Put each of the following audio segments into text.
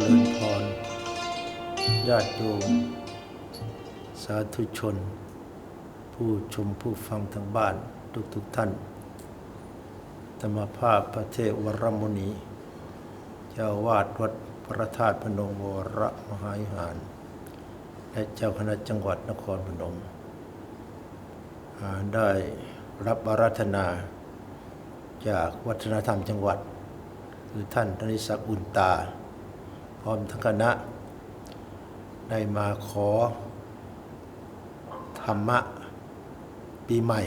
ริญพรญาติโยม สาธุชน ผู้ชมผู้ฟังทางบ้านทุกทุกท่าน ธรรมภาพพระเทพวรมุนี เจ้าวาดวัดพระธาตุพนมวรมหาวิหาร และเจ้าคณะจังหวัดนครพนม ได้รับอาราธนาจากวัฒนธรรมจังหวัด คือท่านธนิศักดิ์อุ่นตา พร้อมทั้งคณะ ได้มาขอ ธรรมะ ปีใหม่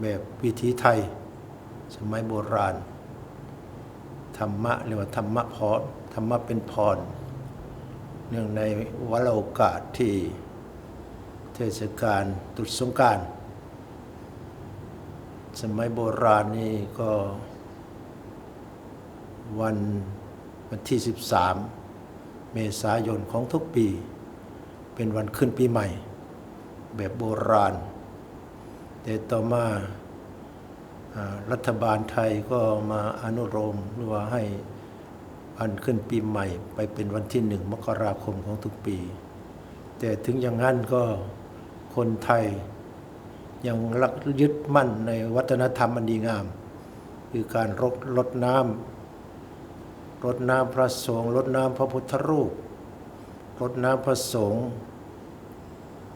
แบบวิถีไทย สมัยโบราณ ธรรมะเรียกว่าธรรมะพรธรรมะเป็นพร เนื่องในวันโอกาสที่เทศกาลตรุษสงการ สมัยโบราณนี่ก็วัน วันที่ 13 เมษายนของทุกปี เป็นวันขึ้นปีใหม่ แบบโบราณ แต่ต่อมารัฐบาลไทยก็มาอนุโลมหรือว่าให้วันขึ้นปีใหม่ ไปเป็นวันที่หนึ่งมกราคมของทุกปี แต่ถึงอย่างนั้นก็คนไทยยังรักยึดมั่นในวัฒนธรรมอันดีงาม คือการรดรดน้ำ รดน้ำพระสงฆ์รดน้ำพระพุทธรูปรดน้ำพระสงฆ์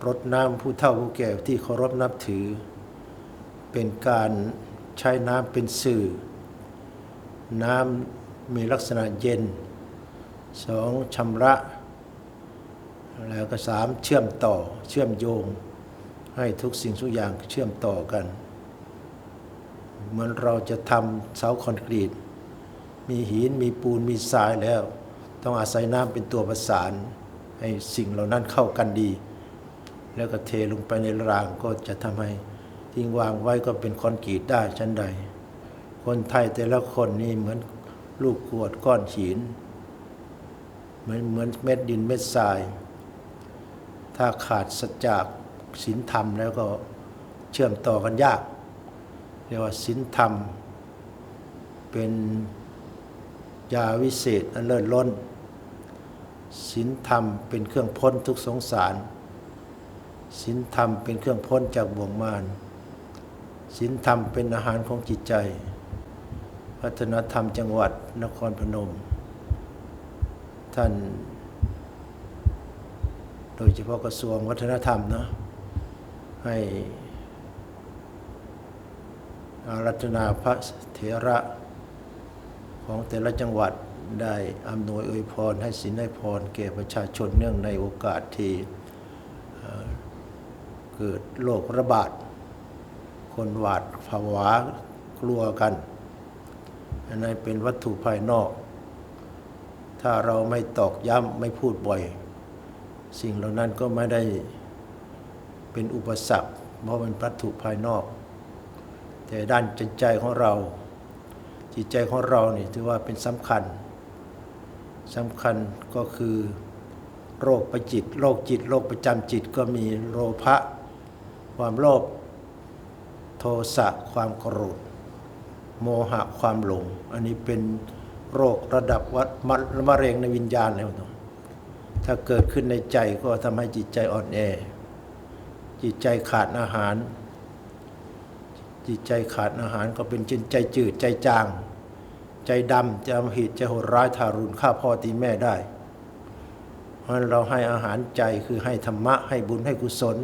รดน้ำผู้เฒ่าผู้แก่ที่เคารพนับถือ เป็นการใช้น้ำเป็นสื่อ น้ำมีลักษณะเย็นสองชำระ แล้วก็สามเชื่อมต่อเชื่อมโยง ให้ทุกสิ่งทุกอย่างเชื่อมต่อกัน เหมือนเราจะทำเสาคอนกรีต มีหินมีปูนมีทรายแล้ว ต้องอาศัยน้ำเป็นตัวประสาน ให้สิ่งเหล่านั้นเข้ากันดี แล้วก็เทลงไปในรางก็จะทำให้ทิ้งวางไว้ก็เป็นคอนกรีตได้ชั้นใด คนไทยแต่ละคนนี่เหมือนลูกกวดก้อนหินเหมือนเหมือนเม็ดดินเม็ดทราย ถ้าขาดสัจจะศีลธรรมแล้วก็เชื่อมต่อกันยาก เรียกว่าศีลธรรมเป็น ยาวิเศษอันเลิศล้นศีลธรรมเป็นเครื่องพ้นทุกสงสารศีลธรรมเป็นเครื่องพ้นจากบ่วงมารศีลธรรมเป็นอาหารของจิตใจ พัฒนธรรมจังหวัดนครพนม ท่าน โดยเฉพาะกระทรวงวัฒนธรรมเนาะให้อารัธนาพระเถระ ของแต่ละจังหวัดได้อำนวยอวยพรให้สินให้พรแก่ประชาชนเนื่องในโอกาสที่เเกิดโรคระบาด คนหวาดผวากลัวกันอันนั้นเป็นวัตถุภายนอก ถ้าเราไม่ตอกย้ำไม่พูดบ่อย สิ่งเหล่านั้นก็ไม่ได้เป็นอุปสรรคเพราะมันวัตถุภายนอก แต่ด้านจิตใจของเรา จิตใจของเราเนี่ยถือว่าเป็นสำคัญสำคัญก็คือโรคประจิตโรคจิตโรคประจำจิตก็มีโลภะความโลภโทสะความโกรธโมหะความหลง อันนี้เป็นโรคระดับวัดมะมะเร็งในวิญญาณแล้วเนาะถ้าเกิดขึ้นในใจก็ทำให้จิตใจอ่อนแอ จิตใจขาดอาหาร จิตใจขาดอาหารก็เป็นจิตใจจืดใจจาง ใจดำใจะหิตจโหดร้ายทารุณฆ่าพ่อตีแม่ได้ เพราะนั้นเราให้อาหารใจคือให้ธรรมะให้บุญให้กุศล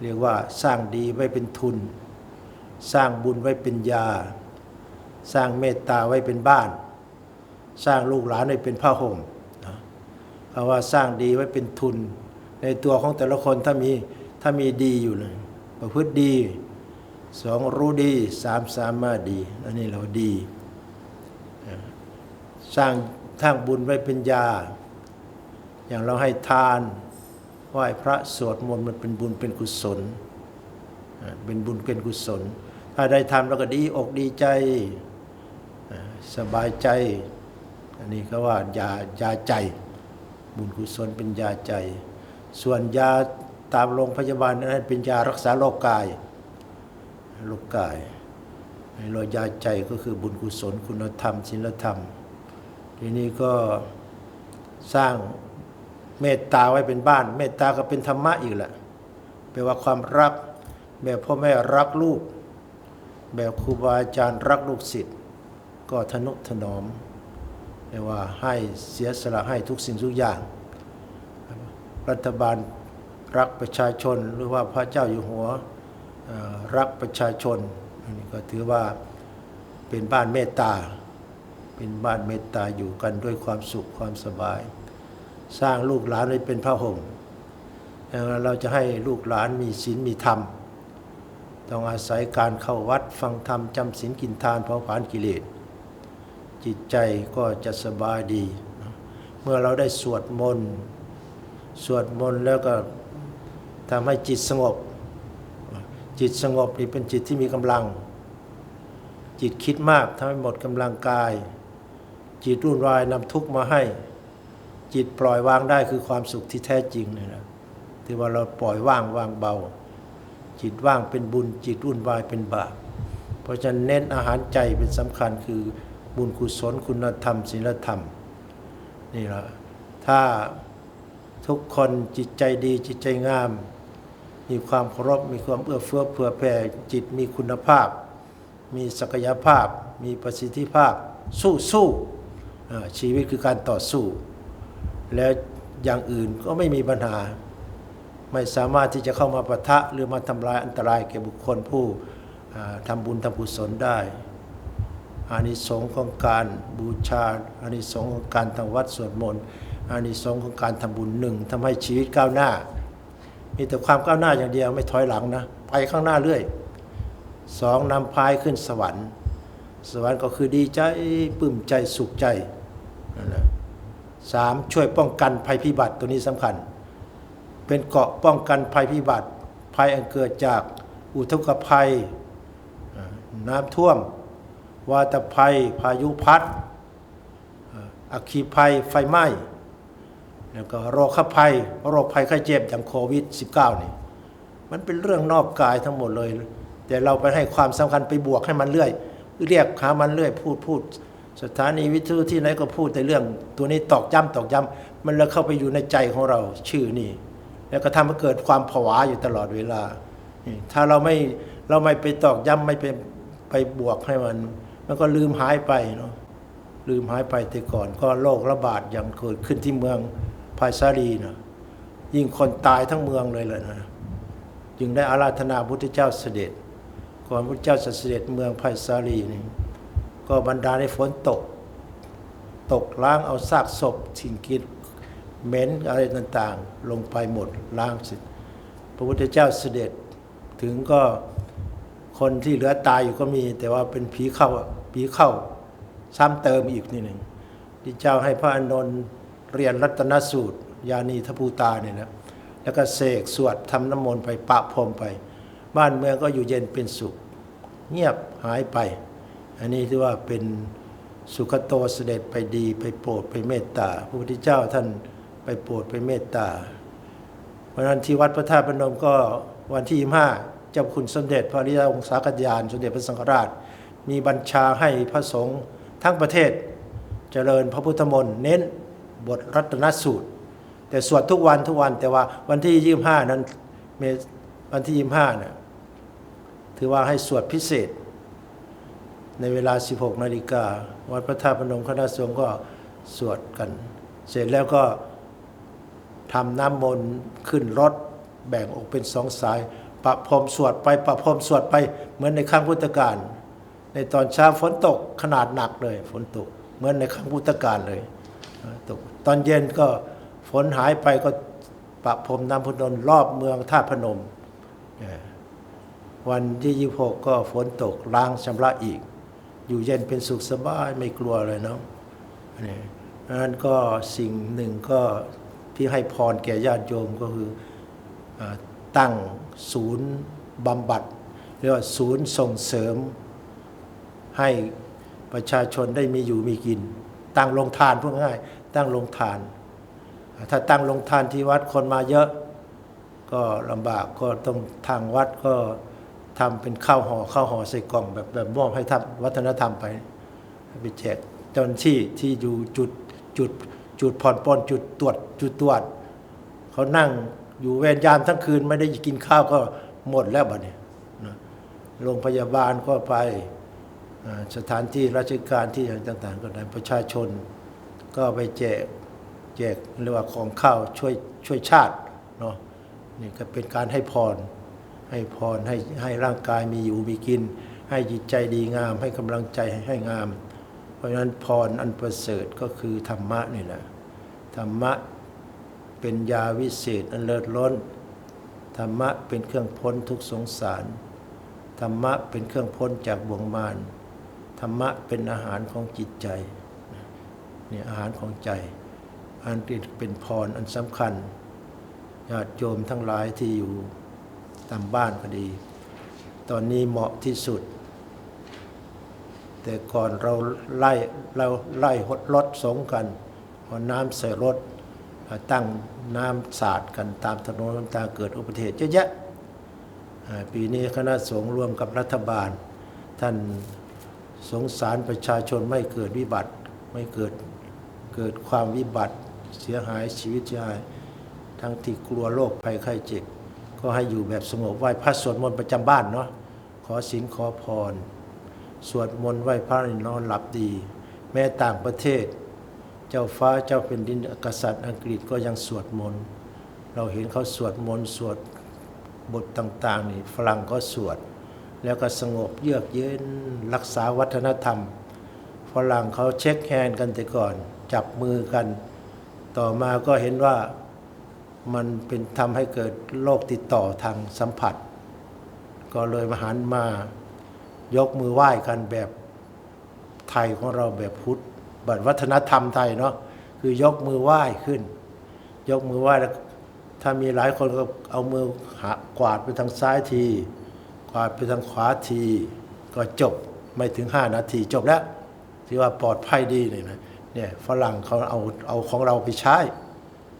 เรียกว่าสร้างดีไว้เป็นทุน สร้างบุญไว้เป็นยา สร้างเมตตาไว้เป็นบ้าน สร้างลูกหลานไว้เป็นผ้าห่มเพราะว่าสร้างดีไว้เป็นทุน ในตัวของแต่ละคนถ้ามีถ้ามีดีอยู่เลยประพฤติดี สองรู้ดีสามสามารถดี อันนี้เราดี สร้างทางบุญไว้เป็นยา อย่างเราให้ทานไหว้พระสวดมนต์มันเป็นบุญเป็นกุศล เป็นบุญเป็นกุศล ถ้าได้ทำแล้วก็ดีอกดีใจสบายใจ อันนี้ก็ว่ายายาใจ บุญกุศลเป็นยาใจ ส่วนยาตามโรงพยาบาลนั้นเป็นยารักษาโรคกาย โรคกายให้เรายยาใจก็คือบุญกุศลคุณธรรมศีลธรรม ทีนี้ก็สร้างเมตตาไว้เป็นบ้าน เมตตาก็เป็นธรรมะอีกแหละแปลว่าความรัก แบบพ่อแม่รักลูก แบบครูบาอาจารย์รักลูกศิษย์ก็ทนุถนอมแปลว่าให้เสียสละให้ทุกสิ่งทุกอย่าง รัฐบาลรักประชาชนหรือว่าพระเจ้าอยู่หัว รักประชาชนอันนี้ก็ถือว่าเป็นบ้านเมตตา เป็นบ้านเมตตาอยู่กันด้วยความสุขความสบาย สร้างลูกหลานให้เป็นพระห่มอย่างนั้นเราจะให้ลูกหลานมีศีลมีธรรม ต้องอาศัยการเข้าวัดฟังธรรมจำศีลกินทานเผาผลาญกิเลส จิตใจก็จะสบายดี เมื่อเราได้สวดมนต์ สวดมนต์แล้วก็ทำให้จิตสงบ จิตสงบนี่เป็นจิตที่มีกำลัง จิตคิดมากทำให้หมดกำลังกาย จิตรุ่นวายนำทุกข์มาให้ จิตปล่อยวางได้คือความสุขที่แท้จริงเนี่ยนะที่ว่าเราปล่อยว่างวางเบา จิตว่างเป็นบุญ จิตรุ่นวายเป็นบาปเพราะฉะนั้นเน้นอาหารใจเป็นสำคัญคือบุญกุศลคุณธรรมศีลธรรมนี่แหละถ้าทุกคนจิตใจดีจิตใจงาม มีความเคารพมีความเอื้อเฟื้อเผื่อแผ่จิตมีคุณภาพ มีศักยภาพ มีประสิทธิภาพ สู้สู้ชีวิตคือการต่อสู้ แล้วอย่างอื่นก็ไม่มีปัญหา ไม่สามารถที่จะเข้ามาปะทะหรือมาทำลายอันตรายแก่บุคคลผู้ทำบุญทำกุศลได้อานิสงส์ของการบูชาอานิสงส์ของการทำวัดสวดมนต์อานิสงส์ของการทำบุญหนึ่งทำให้ชีวิตก้าวหน้า มีแต่ความก้าวหน้าอย่างเดียวไม่ถอยหลังนะ ไปข้างหน้าเรื่อยสองนำพายขึ้นสวรรค์ สวรรค์ก็คือดีใจปลื้มใจสุขใจนั่นแหละสามช่วยป้องกันภัยพิบัติตัวนี้สำคัญ เป็นเกาะป้องกันภัยพิบัติ ภัยอันเกิดจากอุทกภัย น้ำท่วม วาตภัย พายุพัดอัคคีภัยไฟไหม้ แล้วก็โรคภัย โรคภัยไข้เจ็บอย่างโควิด -19 นี่มันเป็นเรื่องนอกกายทั้งหมดเลย แต่เราไปให้ความสำคัญไปบวกให้มันเรื่อย เรียกหามันเรื่อยพูดพูด สถานีวิทยุที่ไหนก็พูดแต่เรื่อง ตัวนี้ตอกย้ำตอกย้ำมันเลยเข้าไปอยู่ในใจของเราชื่อนี่ แล้วก็ทำให้เกิดความผวาอยู่ตลอดเวลา ถ้าเราไม่เราไม่ไปตอกย้ำไม่ไปไปบวกให้มัน มันก็ลืมหายไปเนาะลืมหายไปแต่ก่อนก็โรคระบาดอย่างเกิดขึ้นที่เมือง ภายสาลีนะยิ่งคนตายทั้งเมืองเลยเลยนะจึงได้อาราธนาพุทธเจ้าเสด็จ ก่อนพุทธเจ้าเสด็จเมืองภายสาลีนี่ก็บรรดาในฝนตก ตกล้างเอาซากศพสิ่งกินเหม็นอะไรต่างๆ ลงไปหมดล้างสร็จพระพุทธเจ้าเสด็จถึงก็คนที่เหลือตายอยู่ก็มี แต่ว่าเป็นผีเข้าผีเข้าซ้ำเติมอีกนิดหนึ่งที่เจ้าให้พระอานนท์ เรียนรัตนสูตร ยานีทภูตาเนี่ยนะแล้วก็เสกสวดทำน้ำมนต์ไปปะพรมไป บ้านเมืองก็อยู่เย็นเป็นสุข เงียบหายไป อันนี้ถือว่าเป็นสุขโตเสด็จไปดีไปโปรดไปเมตตาพระพุทธเจ้าท่านไปโปรดไปเมตตา เพราะนั้นที่วัดพระธาตุพนมก็วันที่25เจ้าคุณสมเด็จพระริยองศากัญญาณสมเด็จพระสังฆราช มีบัญชาให้พระสงฆ์ทั้งประเทศเจริญพระพุทธมนต์เน้น บทรัตนสูตร แต่สวดทุกวันทุกวันแต่ว่าวันที่25นั้นเมวันที่25เนี่ยถือว่าให้สวดพิเศษ ในเวลา 16นาฬิกาวัดพระธาตุพนมคณะสงฆ์ก็สวดกัน เสร็จแล้วก็ทำน้ำมนต์ขึ้นรถแบ่งออกเป็นสองสายประพรมสวดไปประพรมสวดไปเหมือนในครั้งพุทธกาลในตอนเช้าฝนตกขนาดหนักเลยฝนตกเหมือนในครั้งพุทธกาลเลย ตกตอนเย็นก็ฝนหายไปก็ประพรมน้ำพุนนรอบเมืองท่าพนม วันที่26ก็ฝนตกล้างชำระอีก อยู่เย็นเป็นสุขสบายไม่กลัวเลยเนาะนี่นั้นก็สิ่งหนึ่งก็ที่ให้พรแก่ญาติโยมก็คืออตั้งศูนย์บำบัดเรียกว่าศูนย์ส่งเสริมให้ประชาชนได้มีอยู่มีกิน ตั้งโรงทานพูดง่ายตั้งโรงทาน ถ้าตั้งโรงทานที่วัดคนมาเยอะ ก็ลำบากก็ต้องทางวัดก็ทำเป็นข้าวห่อข้าวห่อใส่กล่องแบบแบบมอบให้ทำวัฒนธรรมไปไปแจกเจ้าหน้าที่ที่อยู่จุดจุดจุดผ่อนปลนจุดตรวจจุดตรวจเขานั่งอยู่เวรยามทั้งคืนไม่ได้กินข้าวก็หมดแล้วบัดนี้โรงพยาบาลก็ไป สถานที่ราชการที่ต่างๆ ก็ได้ประชาชน ก็ไปแจกแจกเรียกว่าของข้าวช่วยช่วยชาติเนาะนี่ก็เป็นการให้พร ให้พรให้ให้ร่างกายมีอยู่มีกิน ให้จิตใจดีงาม ให้กำลังใจให้งาม เพราะฉะนั้นพรอันประเสริฐก็คือธรรมะนี่แหละธรรมะเป็นยาวิเศษอันเลิศล้นธรรมะเป็นเครื่องพ้นทุกสงสาร ธรรมะเป็นเครื่องพ้นจากบ่วงมาร ธรรมะเป็นอาหารของจิตใจนี่อาหารของใจอันที่เป็นพรอันสำคัญญาติโยมทั้งหลายที่อยู่ตามบ้านก็ดี ตอนนี้เหมาะที่สุด แต่ก่อนเราไล่เราไล่หดรถสงกันเอาน้ำใส่รถตั้งน้ำสาดกันตามถนนต่างเกิดอุบัติเหตุเยอะแยะปีนี้คณะสงฆ์ร่วมกับรัฐบาล ท่าน สงสารประชาชนไม่เกิดวิบัติ ไม่เกิดเกิดความวิบัติเสียหายชีวิตเสียหายทั้งที่กลัวโรคภัยไข้เจ็บ ก็ให้อยู่แบบสงบไหว้พระสวดมนต์ประจำบ้านเนาะขอศีลขอพร สวดมนต์ไหว้พระนี่นอนหลับดี แม้ต่างประเทศ เจ้าฟ้าเจ้าเป็นดินกษัตริย์อังกฤษก็ยังสวดมนต์เราเห็นเขาสวดมนต์สวดบทต่าง ๆ นี่ฝรั่งก็สวด แล้วก็สงบเยือกเย็นรักษาวัฒนธรรมฝรั่งเขาเช็คแฮนด์กันแต่ก่อน จับมือกัน ต่อมาก็เห็นว่ามันเป็นทำให้เกิดโรคติดต่อทางสัมผัส ก็เลยมาหันมายกมือไหว้กันแบบไทยของเราแบบพุทธบัตรวัฒนธรรมไทยเนาะคือยกมือไหว้ขึ้น ยกมือไหว้แล้วถ้ามีหลายคนก็เอามือหากวาดไปทางซ้ายที วาดไปทางขวาทีก็จบไม่ถึง 5 นาทีจบแล้วที่ว่าปลอดภัยดีเลยนะเนี่ยฝรั่งเขาเอาเอาของเราไปใช้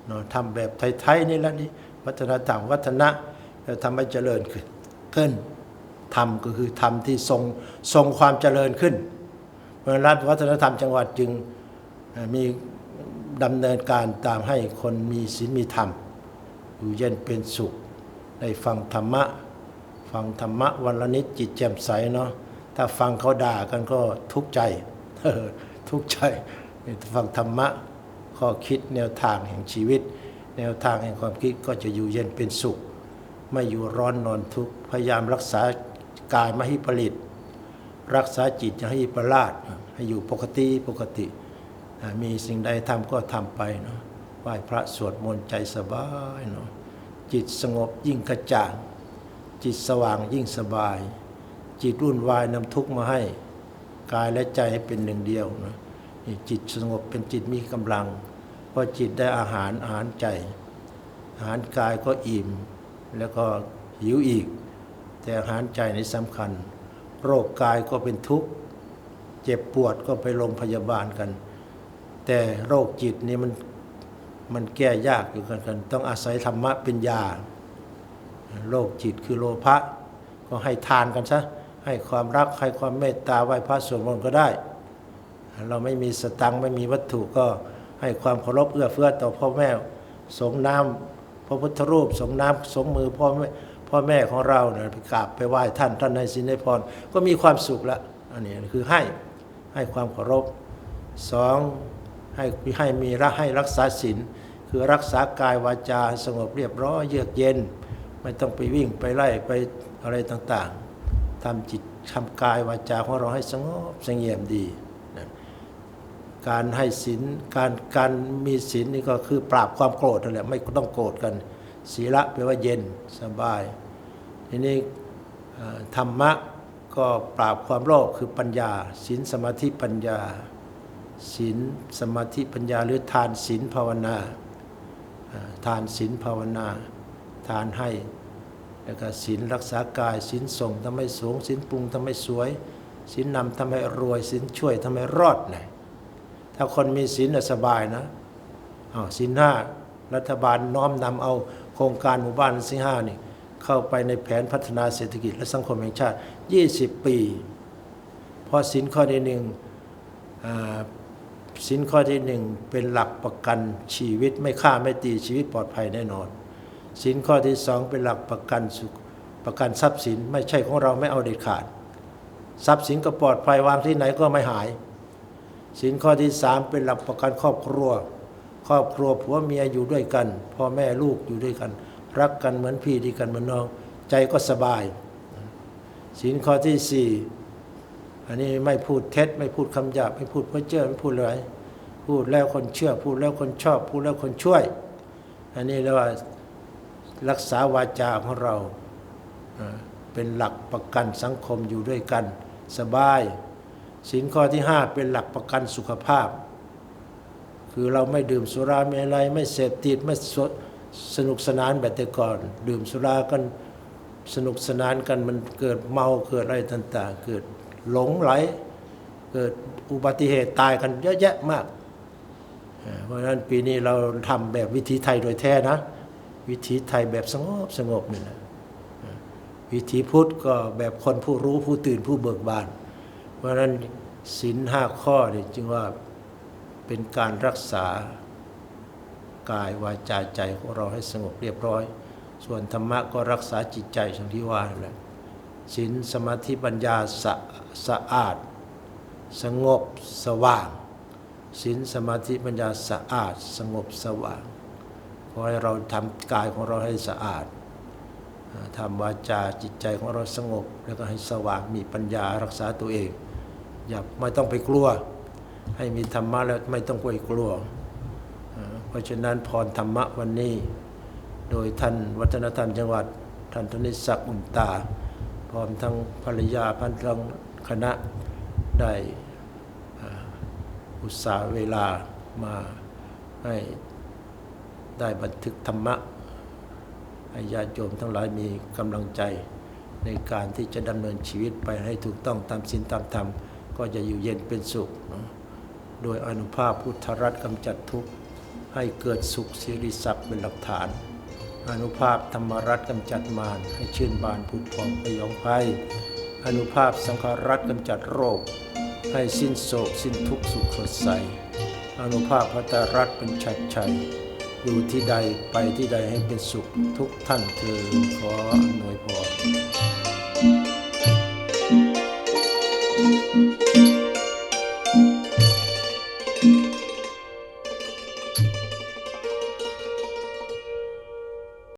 เนาะทำแบบไทยๆนี่แหละนี่วัฒนธรรมวัฒนะแล้วทำให้เจริญขึ้นขึ้นธรรมก็คือธรรมที่ทรงทรงความเจริญขึ้นเพราะฉะนั้นรัฐวัฒนธรรมจังหวัดจึงมีดำเนินการตามให้คนมีศีลมีธรรม อยู่เย็นเป็นสุข ได้ฟังธรรมะ ฟังธรรมะวันละนิดจิตแจ่มใสเนาะถ้าฟังเขาด่ากันก็ทุกข์ใจทุกข์ใจฟังธรรมะข้อคิดแนวทางแห่งชีวิต แนวทางแห่งความคิดก็จะอยู่เย็นเป็นสุข ไม่อยู่ร้อนนอนทุกข์พยายามรักษากายไม่ให้ผลิต รักษาจิตอย่าให้ประลาดให้อยู่ปกติปกติ มีสิ่งใดทำก็ทำไปเนาะไหว้พระสวดมนต์ใจสบายเนาะจิตสงบยิ่งกระจ่าง จิตสว่างยิ่งสบาย จิตรุ่นวายนำทุกข์มาให้กายและใจให้เป็นหนึ่งเดียวนะนี่จิตสงบเป็นจิตมีกำลังเพราะจิตได้อาหารอาหารใจ อาหารกายก็อิ่ม แล้วก็หิวอีก แต่อาหารใจนี่สำคัญ โรคกายก็เป็นทุกข์ เจ็บปวดก็ไปโรงพยาบาลกัน แต่โรคจิตนี่มันมันแก้ยากอยู่กันกัน ต้องอาศัยธรรมะเป็นยา โรคจิตคือโลภะก็ให้ทานกันซะให้ความรักให้ความเมตตาไหว้พระสวดมนต์ก็ได้ เราไม่มีสตังค์ไม่มีวัตถุก็ให้ความเคารพเอื้อเฟื้อต่อพ่อแม่สงน้ำพระพุทธรูปสงน้ำสงมือพ่อแม่พ่อแม่ของเราเนี่ยไปกราบไปไหว้ท่านท่านให้สินให้พรก็มีความสุขละอันนี้คือให้ให้ความเคารพสองให้ให้มีรักให้รักษาศีลคือรักษากายวาจาสงบเรียบร้อยเยือกเย็น ไม่ต้องไปวิ่งไปไล่ไปอะไรต่างๆทำจิตทำกายวาจาของเราให้สงบสงเงียมดีนะการให้ศีลการการมีศีลนี่ก็คือปราบความโกรธนั่นแหละไม่ต้องโกรธกันศีละแปลว่าเย็นสบาย ทีนี้เอ่อธรรมะก็ปราบความโลภคือปัญญาศีลสมาธิปัญญาศีลสมาธิปัญญาหรือทานศีลภาวนาทานศีลภาวนา ทานให้ แล้วก็ศีลรักษากายศีลส่งทำให้สูงศีลปรุงทำให้สวยศีลนำทำให้รวยศีลช่วยทำให้รอดนะถ้าคนมีศีลน่ะสบายนะอ้าวศีลห้ารัฐบาลน้อมนำเอาโครงการหมู่บ้านศีลห้านี่เข้าไปในแผนพัฒนาเศรษฐกิจและสังคมแห่งชาติ 20 ปีพอศีลข้อนี้หนึ่งอ่าสินข้อที่หนึ่งเป็นหลักประกันชีวิตไม่ฆ่าไม่ตีชีวิตปลอดภัยแน่นอน สินข้อที่สองเป็นหลักประกันสุขประกันทรัพย์สินไม่ใช่ของเราไม่เอาเด็ดขาด ทรัพย์สินก็ปลอดภัยวางที่ไหนก็ไม่หาย สินข้อที่สามเป็นหลักประกันครอบครัว ครอบครัวผัวเมียอยู่ด้วยกันพ่อแม่ลูกอยู่ด้วยกัน รักกันเหมือนพี่ดีกันเหมือนน้อง ใจก็สบาย สินข้อที่สี่อันนี้ไม่พูดเท็จไม่พูดคำหยาบไม่พูดเพ้อเจ้อไม่พูดอะไรพูดแล้วคนเชื่อพูดแล้วคนชอบ พูดแล้วคนช่วย อันนี้เรียกว่า รักษาวาจาของเรา เป็นหลักประกันสังคมอยู่ด้วยกัน สบายสินข้อที่ห้าเป็นหลักประกันสุขภาพ คือเราไม่ดื่มสุราไม่อะไร ไม่เสพติดไม่สสนุกสนานแบบแต่ก่อน ดื่มสุรากันสนุกสนานกันมันเกิดเมาเกิดอะไรต่าง ๆ เกิดหลงไหล เกิดอุบัติเหตุตายกันเยอะแยะมาก เพราะฉะนั้นปีนี้เราทำแบบวิถีไทยโดยแท้นะ วิถีไทยแบบสงบสงบนี่นะอ่าวิถีพุทธก็แบบคนผู้รู้ผู้ตื่นผู้เบิกบาน เพราะนั้นศีลห้าข้อนี่จึงว่าเป็นการรักษากายวาจาใจของเราให้สงบเรียบร้อย ส่วนธรรมะก็รักษาจิตใจอย่างที่ว่านั่นแหละศีลสมาธิปัญญาสะสะอาด สงบสว่างศีลสมาธิปัญญาสะอาด สงบสว่าง อให้เราทำกายของเราให้สะอาดอ่าทำวาจาจิตใจของเราสงบ แล้วก็ให้สว่างมีปัญญารักษาตัวเอง อย่าไม่ต้องไปกลัว ให้มีธรรมะแล้วไม่ต้องไปกลัว เพราะฉะนั้นพรธรรมะวันนี้ โดยท่านวัฒนธรรมจังหวัดท่านธนิศักดิ์อุ่นตา พร้อมทั้งภรรยาพันธุ์ทั้งคณะได้อุตสาห์เวลามาให้ ได้บันทึกธรรมะให้ญาติโยมทั้งหลายมีกำลังใจในการที่จะดำเนินชีวิตไปให้ถูกต้องตามศีลตามธรรม ก็จะอยู่เย็นเป็นสุข โดยอนุภาพพุทธรัตน์กำจัดทุกข์ให้เกิดสุขสิริศักดิ์เป็นหลักฐาน อนุภาพธรรมรัตน์กำจัดมารให้ชื่นบานผุดผ่องพยองภัย อนุภาพสังฆรัตน์กำจัดโรค ให้สิ้นโศกสิ้นทุกข์สุขสดใสอนุภาพพระตารัตน์เป็นชัดชัย อยู่ที่ใดไปที่ใดให้เป็นสุขทุกท่านเธอขอหน่วยพร